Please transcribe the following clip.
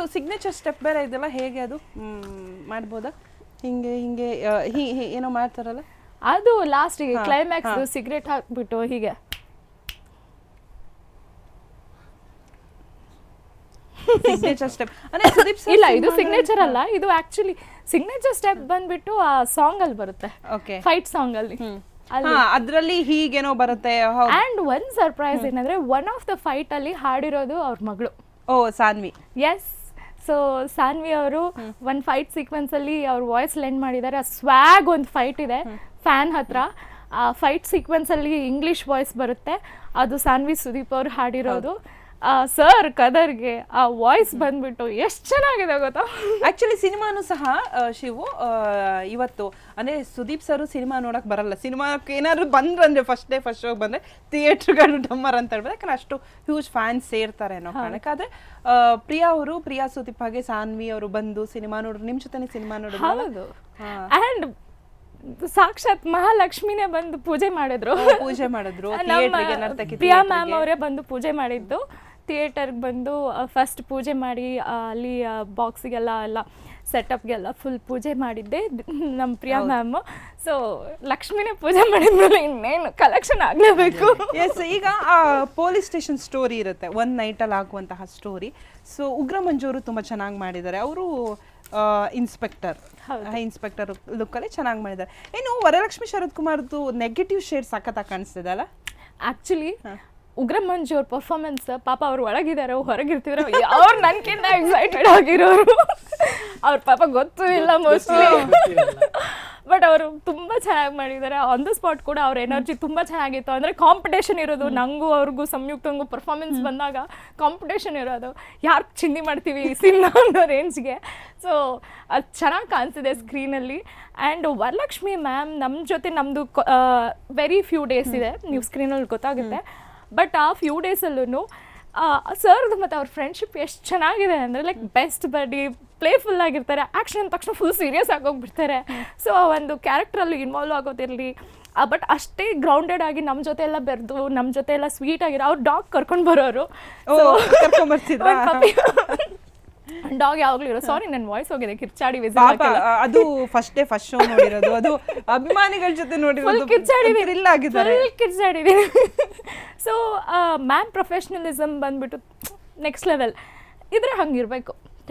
ಒಂದು signature step ಬೇರೆ ಇದೆಲ್ಲ ಹೇಗೆ ಅದು? ಮಾಡ್ಬೋದಾ? ಹಿಂಗೆ ಹಿಂಗೆ ಹಿ- ಏನೋ ಮಾಡ್ತಾರಲ್ಲ? ಅದು ಲಾಸ್ಟಿಗೆ ಕ್ಲೈಮ್ಯಾಕ್ಸ್ ಸಿಗರೇಟ್ ಹಾಕ್ಬಿಟ್ಟು ಹೀಗೆ. ಸಿಗ್ನೇಚರ್ ಸ್ಟೆಪ್ ಅಂದ್ರೆ ಸುದೀಪ್ ಇಲ್ಲ ಇದು ಸಿಗ್ನೇಚರ್ ಅಲ್ಲ ಇದು ಆಕ್ಚುಲಿ ಸಿಗ್ನೇಚರ್ ಸ್ಟೆಪ್ ಬಂದ್ಬಿಟ್ಟು ಆ ಸಾಂಗ್ ಅಲ್ಲಿ ಬರುತ್ತೆ. ಓಕೆ ಫೈಟ್ ಸಾಂಗ್ ಅಲ್ಲಿ. ಅದ್ರಲ್ಲಿ ಹೀಗೇನೋ ಬರುತ್ತೆ ಅಂಡ್ ಒನ್ ಸರ್ಪ್ರೈಸ್ ಏನಂದ್ರೆ ಒನ್ ಆಫ್ ದ ಫೈಟ್ ಅಲ್ಲಿ ಹಾಡಿರೋದು ಅವ್ರ ಮಗಳು. ಓ ಸಾನ್ವಿ. ಎಸ್ ಸೊ ಸಾನ್ವಿ ಅವರು ಒಂದು ಫೈಟ್ ಸೀಕ್ವೆನ್ಸ್ ಅಲ್ಲಿ ಅವ್ರ ವಾಯ್ಸ್ ಲೆಂಡ್ ಮಾಡಿದ್ದಾರೆ. ಆ ಸ್ವ್ಯಾಗ್ ಒಂದು ಫೈಟ್ ಇದೆ ಫ್ಯಾನ್ ಹತ್ರ. ಆ ಫೈಟ್ ಸೀಕ್ವೆನ್ಸ್ ಅಲ್ಲಿ ಇಂಗ್ಲಿಷ್ ವಾಯ್ಸ್ ಬರುತ್ತೆ. ಅದು ಸಾನ್ವಿ ಸುದೀಪ್ ಅವರು ಹಾಡಿರೋದು. ಸರ್ ಕದರ್ಗೆ ಆ ವಾಯ್ಸ್ ಬಂದ್ಬಿಟ್ಟು ಎಷ್ಟು ಚೆನ್ನಾಗಿದೆ ಗೊತ್ತಾ? ಆಕ್ಚುಲಿ ಸಿನಿಮಾನು ಸಹ ಆ, ಶಿವು ಆ, ಇವತ್ತು ಅಂದ್ರೆ ಸುದೀಪ್ ಸರ್ ಸಿನಿಮಾ ನೋಡಕ್ ಬರಲ್ಲ. ಸಿನಿಮಾಕ್ಕೆ ಏನಾದ್ರು ಬಂದ್ರಂದ್ರೆ ಫಸ್ಟ್ ಡೇ ಫಸ್ಟ್ ಶೋ ಬಂದ್ರೆ ಥಿಯೇಟರ್ಗಳು ಡಮ್ಮರ್ ಅಂತ ಹೇಳ್ಬೋದು. ಯಾಕಂದ್ರೆ ಅಷ್ಟು ಹ್ಯೂಜ್ ಫ್ಯಾನ್ಸ್ ಸೇರ್ತಾರೆ ಅನ್ನೋ ಕಾರಣಕ್ಕೆ. ಆದ್ರೆ ಆ, ಪ್ರಿಯಾ ಅವರು ಪ್ರಿಯಾ ಸುದೀಪ್ ಹಾಗೆ ಸಾನ್ವಿ ಅವರು ಬಂದು ಸಿನಿಮಾ ನೋಡ್ರು ನಿಮ್ ಜೊತೆನೆ ಸಿನಿಮಾ ನೋಡಿದ್ರು ಹೌದು. ಅಂಡ್ ಸಾಕ್ಷಾತ್ ಮಹಾಲಕ್ಷ್ಮಿನೇ ಬಂದು ಪೂಜೆ ಮಾಡಿದ್ರು. ಪೂಜೆ ಮಾಡಿದ್ರು. ನಮ್ಮ ಥಿಯೇಟರ್ಗೆ ನರ್ತಕಿ ಪ್ರಿಯಾ theatre ಮ್ಯಾಮ್ಗೆ. ಅವರೇ ಬಂದು ಪೂಜೆ ಮಾಡಿದ್ದು. ಥಿಯೇಟರ್ಗೆ ಬಂದು ಫಸ್ಟ್ ಪೂಜೆ ಮಾಡಿ ಅಲ್ಲಿ ಬಾಕ್ಸಿಗೆಲ್ಲ ಎಲ್ಲ ಸೆಟಪ್ಗೆಲ್ಲ ಫುಲ್ ಪೂಜೆ ಮಾಡಿದ್ದೆ. ನಮ್ಮ ಪ್ರಿಯಾ ಮ್ಯಾಮ್ ಸೊ ಲಕ್ಷ್ಮಿನೇ ಪೂಜೆ ಮಾಡಿದ್ಮೇಲೆ ಇನ್ನೇನು ಕಲೆಕ್ಷನ್ ಆಗಲೇಬೇಕು. ಎಸ್ ಈಗ ಆ ಪೊಲೀಸ್ ಸ್ಟೇಷನ್ ಸ್ಟೋರಿ ಇರುತ್ತೆ. ಒಂದು ನೈಟಲ್ಲಿ ಆಗುವಂತಹ ಸ್ಟೋರಿ ಸೊ ಉಗ್ರ ಮಂಜೂರು ತುಂಬ ಚೆನ್ನಾಗಿ ಮಾಡಿದ್ದಾರೆ. ಅವರು ಇನ್ಸ್ಪೆಕ್ಟರ್ ಇನ್ಸ್ಪೆಕ್ಟರ್ ಲುಕ್ಕಲ್ಲಿ ಚೆನ್ನಾಗಿ ಮಾಡಿದ್ದಾರೆ. ಏನು ವರಲಕ್ಷ್ಮಿ ಶರತ್ ಕುಮಾರ್ದು ನೆಗೆಟಿವ್ ಶೇಡ್ ಸಖತ್ತಾಗಿ ಕಾಣಿಸ್ತಿದೆ ಅಲ್ಲ? ಆ್ಯಕ್ಚುಲಿ ಉಗ್ರ ಮಂಜು ಅವ್ರ ಪರ್ಫಾರ್ಮೆನ್ಸ್ ಪಾಪ ಅವ್ರು ಒಳಗಿದ್ದಾರೆ ಹೊರಗಿರ್ತಿದ್ರು ಅವ್ರು ನನ್ಕಿಂತ ಎಕ್ಸೈಟೆಡ್ ಆಗಿರೋರು. ಅವ್ರ ಪಾಪ ಗೊತ್ತೂ ಇಲ್ಲ ಮೋಸ್ಟ್ಲಿ ಬಟ್ ಅವರು ತುಂಬ ಚೆನ್ನಾಗಿ ಮಾಡಿದ್ದಾರೆ ಆನ್ ದ ಸ್ಪಾಟ್ ಕೂಡ ಅವ್ರ ಎನರ್ಜಿ ತುಂಬ ಚೆನ್ನಾಗಿತ್ತು. ಅಂದರೆ ಕಾಂಪಿಟೇಷನ್ ಇರೋದು ನಂಗೂ ಅವ್ರಿಗೂ ಸಂಯುಕ್ತಂಗೂ ಪರ್ಫಾರ್ಮೆನ್ಸ್ ಬಂದಾಗ ಕಾಂಪಿಟೇಷನ್ ಇರೋದು. ಯಾರು ಚಿಂದಿ ಮಾಡ್ತೀವಿ ಸಿನಿಮಾ ಅನ್ನೋ ರೇಂಜ್ಗೆ ಸೊ ಅದು ಚೆನ್ನಾಗಿ ಕಾಣಿಸಿದೆ ಸ್ಕ್ರೀನಲ್ಲಿ ಆ್ಯಂಡ್ ವರಲಕ್ಷ್ಮಿ ಮ್ಯಾಮ್ ನಮ್ಮ ಜೊತೆ ನಮ್ಮದು ವೆರಿ ಫ್ಯೂ ಡೇಸ್ ಇದೆ. ನೀವು ಸ್ಕ್ರೀನಲ್ಲಿ ಗೊತ್ತಾಗುತ್ತೆ. ಬಟ್ ಆ ಫ್ಯೂ ಡೇಸಲ್ಲೂ ಸರ್ದು ಮತ್ತು ಅವ್ರ ಫ್ರೆಂಡ್ಶಿಪ್ ಎಷ್ಟು ಚೆನ್ನಾಗಿದೆ ಅಂದರೆ ಲೈಕ್ ಬೆಸ್ಟ್ ಬಡಿ ಪ್ಲೇಫುಲ್ ಆಗಿರ್ತಾರೆ. ಆ್ಯಕ್ಷನ್ ತಕ್ಷಣ ಫುಲ್ ಸೀರಿಯಸ್ ಆಗೋಗ್ಬಿಡ್ತಾರೆ ಸೊ ಆ ಒಂದು ಕ್ಯಾರೆಕ್ಟ್ರಲ್ಲಿ ಇನ್ವಾಲ್ವ್ ಆಗೋದಿರಲಿ. ಬಟ್ ಅಷ್ಟೇ ಗ್ರೌಂಡೆಡ್ ಆಗಿ ನಮ್ಮ ಜೊತೆ ಎಲ್ಲ ಬೆರೆದು ನಮ್ಮ ಜೊತೆ ಎಲ್ಲ ಸ್ವೀಟ್ ಆಗಿರೋ ಅವ್ರು ಡಾಗ್ ಕರ್ಕೊಂಡು ಬರೋರು. ಡಾಗ್ ಯಾವಾಗಲೂ ಇರೋ ಸಾರಿ ನನ್ನ ವಾಯ್ಸ್ ಹೋಗಿದೆ. ಕಿರ್ಚಾಡಿ ಪಾಪ ಅದು ಫಸ್ಟ್ ಡೇ ಫಸ್ಟ್ ಶೋ ನೋಡಿರೋದು. ಅದು ಅಭಿಮಾನಿಗಳ ಜೊತೆ ನೋಡಿರೋದು. ಕಿರ್ಚಾಡಿ ಇಲ್ಲ ಆಗಿದ್ದಾರೆ. ಕಿರ್ಚಾಡಿ ಸೊ ಮ್ಯಾಮ್ ಪ್ರೊಫೆಷ್ನಲಿಸಮ್ ಬಂದ್ಬಿಟ್ಟು ನೆಕ್ಸ್ಟ್ ಲೆವೆಲ್ ಇದ್ರೆ ಹಂಗಿರ್ಬೇಕು.